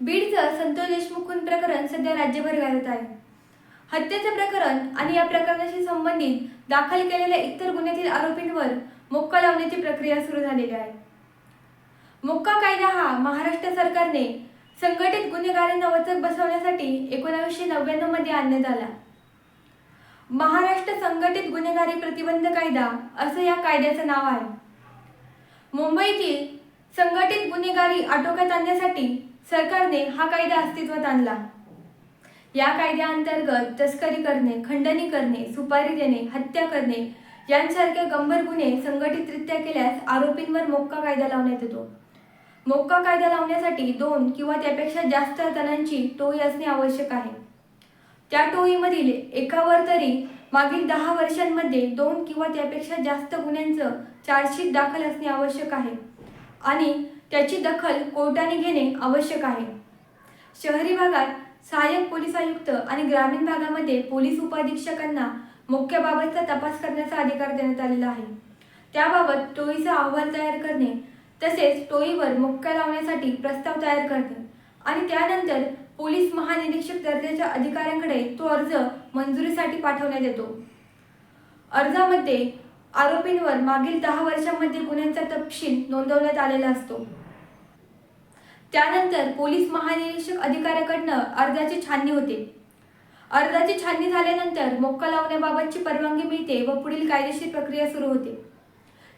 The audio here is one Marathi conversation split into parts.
बीडचं संतोष देशमुख खून प्रकरण सध्या राज्यभर गाजत आहे. हत्येचं प्रकरण आणि या प्रकरणाशी संबंधित दाखल केलेल्या इतर गुन्ह्यातील आरोपींवर मोक्का लावण्याची प्रक्रिया सुरू झालेली आहे. मोक्का कायदा हा महाराष्ट्र सरकारने संघटित गुन्हेगारांना वचक बसवण्यासाठी एकोणावीसशे नव्याण्णवमध्ये आणण्यात आला. महाराष्ट्र संघटित गुन्हेगारी प्रतिबंध कायदा असं या कायद्याचं नाव आहे. मुंबईतील संघटित गुन्हेगारी आटोक्यात आणण्यासाठी सरकारने हा कायदा अस्तित्वात आणला. या कायद्याअंतर्गत तस्करी करणे खंडणी करणे सुपारी देणे हत्या करणे यांसारखे गंभीर गुन्हे संघटितरित्या केल्यास आरोपींवर मोक्का कायदा लावण्यात येतो. मोक्का कायदा लावण्यासाठी दोन किंवा त्यापेक्षा जास्त तणांची टोळी असणे आवश्यक आहे. त्या टोळीमधील एकावर तरी मागील दहा वर्षांमध्ये दोन किंवा त्यापेक्षा जास्त गुन्ह्यांचं चार्जशीट दाखल असणे आवश्यक आहे. आणि त्याची दखल कोर्टाने घेणे आवश्यक आहे. शहरी भागात सहाय्यक पोलीस आयुक्त आणि ग्रामीण भागामध्ये पोलीस उपाधीक्षकांना मुख्याबाबतचा तपास करण्याचा अधिकार देण्यात आलेला आहे. त्याबाबत टोळीचा अहवाल तयार करणे तसेच टोळीवर मोक्का लावण्यासाठी प्रस्ताव तयार करणे आणि त्यानंतर पोलीस महानिरीक्षक दर्जाच्या अधिकाऱ्यांकडे तो अर्ज मंजुरीसाठी पाठवण्यात येतो. अर्जामध्ये आरोपींवर मागील दहा वर्षांमध्ये गुन्ह्यांचा तपशील नोंदवण्यात आलेला असतो. त्यानंतर पोलीस महानिरीक्षक अधिकाऱ्याकडनं अर्जाची छाननी होते. अर्जाची छाननी झाल्यानंतर मोक्का लावण्याबाबतची परवानगी मिळते व पुढील कायदेशीर प्रक्रिया सुरू होते.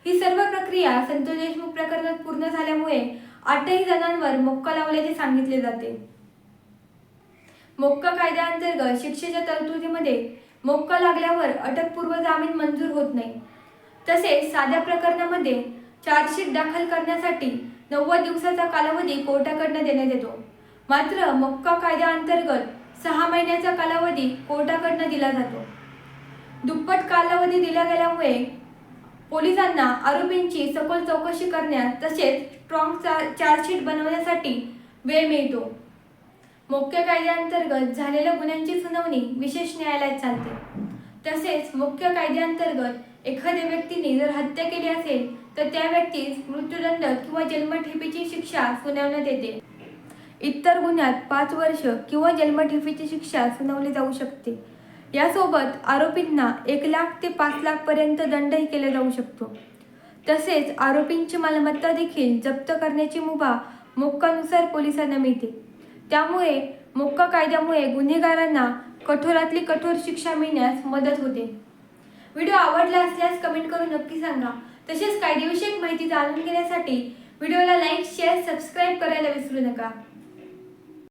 ही सर्व प्रक्रिया संतोष देशमुख प्रकरणात पूर्ण झाल्यामुळे आठही जणांवर मोक्का लावल्याचे सांगितले जाते. मोक्का कायद्याअंतर्गत शिक्षेच्या तरतुदीमध्ये मोक्का लागल्यावर अटकपूर्व जामीन मंजूर होत नाही. तसेच साध्या प्रकरणामध्ये चार्जशीट दाखल करण्यासाठी नव्वद दिवसाचा कालावधी कोर्टाकडनं देण्यात येतो. मात्र मक्का कायद्याअंतर्गत सहा महिन्याचा कालावधी कोर्टाकडनं दिला जातो. दुप्पट कालावधी दिला गेल्यामुळे पोलिसांना आरोपींची सखोल चौकशी करण्यात तसेच स्ट्रॉंग चार्जशीट बनवण्यासाठी वेळ मिळतो. मुख्य कायद्याअंतर्गत झालेल्या गुन्ह्यांची सुनावणी विशेष न्यायालयात चालते. तसेच मुख्य कायद्याअंतर्गत एखाद्या व्यक्तीने जर हत्या केली असेल तर त्या व्यक्तीस मृत्यूदंड किंवा जन्मठेपेची शिक्षा सुनावण्यात येते. इतर गुन्ह्यात पाच वर्ष किंवा जन्मठेपेची शिक्षा सुनावली जाऊ शकते. यासोबत आरोपींना एक लाख ते पाच लाखपर्यंत दंडही केला जाऊ शकतो. तसेच आरोपींची मालमत्ता देखील जप्त करण्याची मुभा मोक्कानुसार पोलिसांना मिळते. त्यामुळे मोक्का कायद्यामुळे गुन्हेगारांना कठोरातली कठोर शिक्षा मिळण्यास मदत होते. व्हिडिओ आवडला असल्यास कमेंट करून नक्की सांगा. तसेच कायदेविषयक माहिती जाणून घेण्यासाठी व्हिडिओला लाईक शेअर सबस्क्राईब करायला विसरू नका.